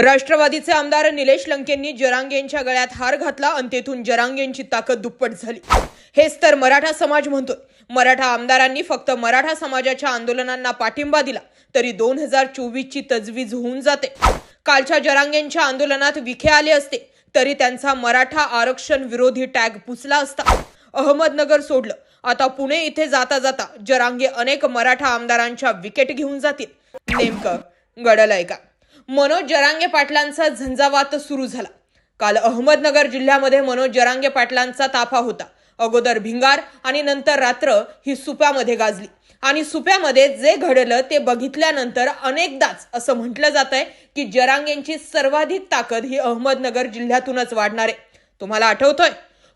राष्ट्रवादीचे आमदार निलेश लंकेंनी जरांगेंच्या गळ्यात हार घातला आणि तेथून जरांगेंची ताकद दुप्पट झाली. हेच तर मराठा समाज म्हणतोय. मराठा आमदारांनी फक्त मराठा समाजाच्या आंदोलनांना पाठिंबा दिला तरी दोन हजार चोवीसची तजवीज होऊन जाते. कालच्या जरांगेंच्या आंदोलनात विखे आले असते तरी त्यांचा मराठा आरक्षण विरोधी टॅग पुसला असता. अहमदनगर सोडलं. आता पुणे इथे जाता जाता जरांगे अनेक मराठा आमदारांच्या विकेट घेऊन जातील. नेमकं घडलंय का? मनोज जरांगे पाटलांचा झंझावात सुरू झाला. काल अहमदनगर जिल्ह्यामध्ये मनोज जरांगे पाटलांचा ताफा होता. अगोदर भिंगार आणि नंतर रात्र ही सुप्यामध्ये गाजली. आणि सुप्यामध्ये जे घडलं ते बघितल्यानंतर अनेकदाच असं म्हटलं जात आहे की जरांगेंची सर्वाधिक ताकद ही अहमदनगर जिल्ह्यातूनच वाढणार आहे. तुम्हाला आठवतोय?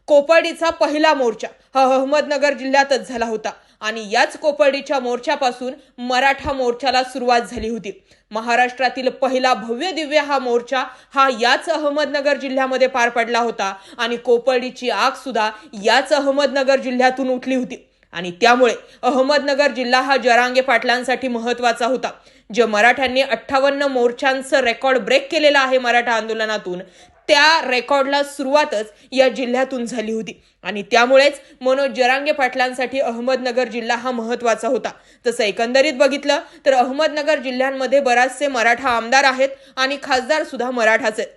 कोपर्डीचा पहिला मोर्चा हा अहमदनगर जिल्ह्यातच झाला होता. आणि याच कोपर्डीच्या मोर्चापासून मराठा मोर्चाला सुरुवात झाली होती. महाराष्ट्रातील पहिला भव्य दिव्य हा मोर्चा हा याच अहमदनगर जिल्ह्यामध्ये पार पडला होता. आणि कोपर्डीची आग सुद्धा याच अहमदनगर जिल्ह्यातून उठली होती. आणि त्यामुळे अहमदनगर जिल्हा हा जरांगे पाटलांसाठी महत्त्वाचा होता जे मराठ्यांनी अठ्ठावन्न मोर्चांचं रेकॉर्ड ब्रेक केलेलं आहे मराठा आंदोलनातून. त्या रेकॉर्डला सुरुवातच या जिल्ह्यातून झाली होती. आणि त्यामुळेच मनोज जरांगे पाटलांसाठी अहमदनगर जिल्हा हा महत्त्वाचा होता. तसं एकंदरीत बघितलं तर अहमदनगर जिल्ह्यांमध्ये बराचसे मराठा आमदार आहेत आणि खासदार सुद्धा मराठाचे आहेत.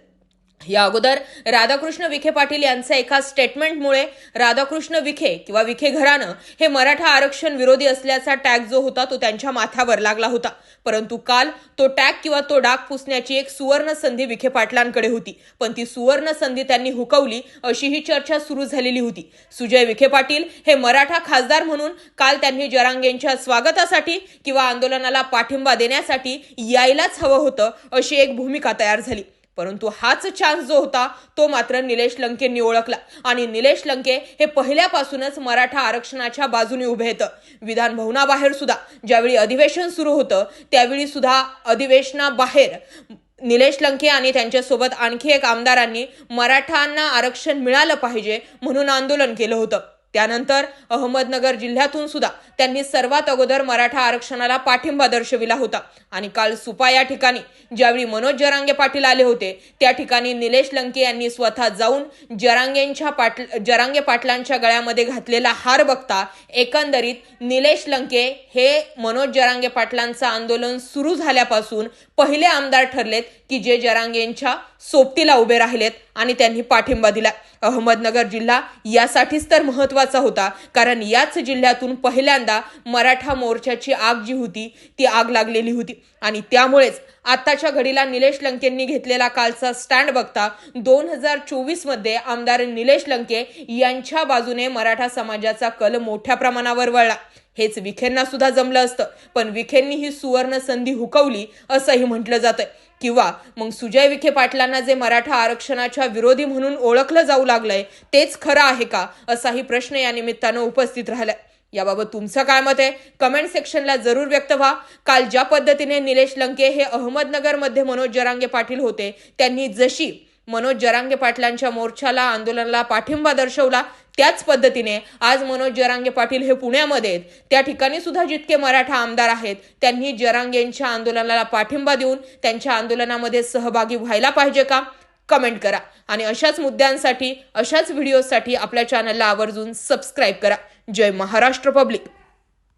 या अगोदर राधाकृष्ण विखे पाटील यांच्या एका स्टेटमेंटमुळे राधाकृष्ण विखे किंवा विखे घराणं हे मराठा आरक्षण विरोधी असल्याचा टॅग जो होता तो त्यांच्या माथ्यावर लागला होता. परंतु काल तो टॅग किंवा तो डाग पुसण्याची एक सुवर्ण संधी विखे पाटलांकडे होती. पण ती सुवर्ण संधी त्यांनी हुकवली अशी ही चर्चा सुरू झालेली होती. सुजय विखे पाटील हे मराठा खासदार म्हणून काल त्यांनी जरांगेंच्या स्वागतासाठी किंवा आंदोलनाला पाठिंबा देण्यासाठी यायलाच हवं होतं अशी एक भूमिका तयार झाली. परंतु हाच चान्स जो होता तो मात्र निलेश लंकेंनी ओळखला. आणि निलेश लंके हे पहिल्यापासूनच मराठा आरक्षणाच्या बाजूने उभे आहेत. विधान भवनाबाहेर सुद्धा ज्यावेळी अधिवेशन सुरू होतं त्यावेळी सुद्धा अधिवेशनाबाहेर निलेश लंके आणि त्यांच्यासोबत आणखी एक आमदारांनी मराठांना आरक्षण मिळालं पाहिजे म्हणून आंदोलन केलं होतं. त्यानंतर अहमदनगर जिल्ह्यातून सुद्धा त्यांनी सर्वात अगोदर मराठा आरक्षणाला पाठिंबा दर्शविला होता. आणि काल सुपा या ठिकाणी ज्यावेळी मनोज जरांगे पाटील आले होते त्या ठिकाणी निलेश लंके यांनी स्वतः जाऊन जरांगेंच्या पाटल जरांगे पाटलांच्या गळ्यामध्ये घातलेला हार बघता एकंदरीत निलेश लंके हे मनोज जरांगे पाटलांचं आंदोलन सुरू झाल्यापासून पहिले आमदार ठरलेत की जे जरांगेंच्या सोबतीला उभे राहिलेत आणि त्यांनी पाठिंबा दिला अहमदनगर जिल्हा यासाठीच तर महत्त्वाचा होता. कारण याच जिल्ह्यातून पहिल्यांदा मराठा मोर्चाची आग जी होती ती आग लागलेली होती. आणि त्यामुळेच आताच्या घडीला निलेश लंकेंनी घेतलेला कालचा स्टँड बघता दोन हजार चोवीसमध्ये आमदार निलेश लंके यांच्या बाजूने मराठा समाजाचा कल मोठ्या प्रमाणावर वळला. हेच विखेंना सुद्धा जमलं असतं. पण विखेंनी ही सुवर्ण संधी हुकवली असंही म्हटलं जातंय. किंवा मग सुजय विखे पाटलांना जे मराठा आरक्षणाच्या विरोधी म्हणून ओळखलं जाऊ लागलंय तेच खरं आहे का? असाही प्रश्न या निमित्तानं उपस्थित राहिलाय. याबाबत तुमचं काय मत आहे? कमेंट सेक्शनला जरूर व्यक्त व्हा. काल ज्या पद्धतीने निलेश लंके हे अहमदनगरमध्ये मनोज जरांगे पाटील होते त्यांनी जशी मनोज जरांगे पाटलांच्या मोर्चाला आंदोलनाला पाठिंबा दर्शवला त्याच पद्धतीने आज मनोज जरांगे पाटील हे पुण्यामध्ये आहेत. त्या ठिकाणी सुद्धा जितके मराठा आमदार आहेत त्यांनी जरांगेंच्या आंदोलनाला पाठिंबा देऊन त्यांच्या आंदोलनामध्ये सहभागी व्हायला पाहिजे का? कमेंट करा. आणि अशाच मुद्द्यांसाठी अशाच व्हिडिओसाठी आपल्या चॅनलला आवर्जून सबस्क्राईब करा. जय महाराष्ट्र पब्लिक